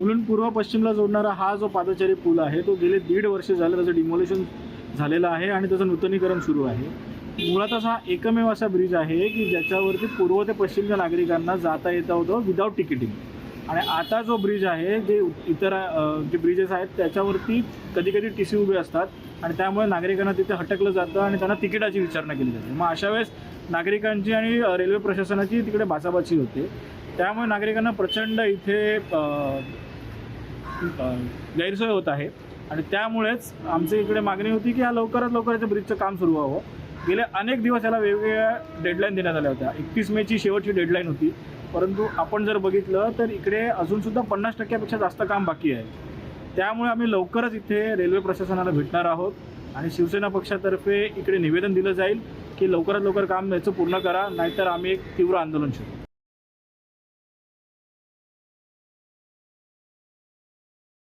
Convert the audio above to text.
म्हणून पूर्व पश्चिमला जोडणारा हा जो पादचारी पूल आहे तो गेले दीड वर्ष झालं त्याचं डिमोलेशन झालेलं आहे आणि त्याचं नूतनीकरण सुरू आहे. मुळातच हा एकमेव असा ब्रिज आहे की ज्याच्यावरती पूर्व ते पश्चिमच्या नागरिकांना जाता येता होतं विदाऊट तिकिटिंग आणि आता जो ब्रिज आहे जे इतर जे ब्रिजेस आहेत त्याच्यावरती कधी कधी टी सी उभे असतात आणि त्यामुळे नागरिकांना तिथे हटकलं जातं आणि त्यांना तिकिटाची विचारणा केली जाते. मग अशा वेळेस नागरिकांची आणि रेल्वे प्रशासनाची तिकडे बाचाबाची होते. त्यामुळे नागरिकांना प्रचंड इथे गैरसोय होत आहे. आणि त्यामुळेच आमच्या इकडे मागणी होती की हा लवकरात लवकर याचं ब्रिजचं काम सुरू व्हावं. गेले अनेक दिवस याला वेगवेगळ्या डेडलाईन देण्यात आल्या होत्या. एकतीस मेची शेवटची डेडलाईन होती. परंतु आपण जर बघितलं तर इकडे अजूनसुद्धा पन्नास टक्क्यापेक्षा जास्त काम बाकी आहे. त्यामुळे आम्ही लवकरच इथे रेल्वे प्रशासनाला भेटणार आहोत. आणि शिवसेना पक्षातर्फे इकडे निवेदन दिलं जाईल की लवकरात लवकर काम याचं पूर्ण करा नाहीतर आम्ही एक तीव्र आंदोलन छेडू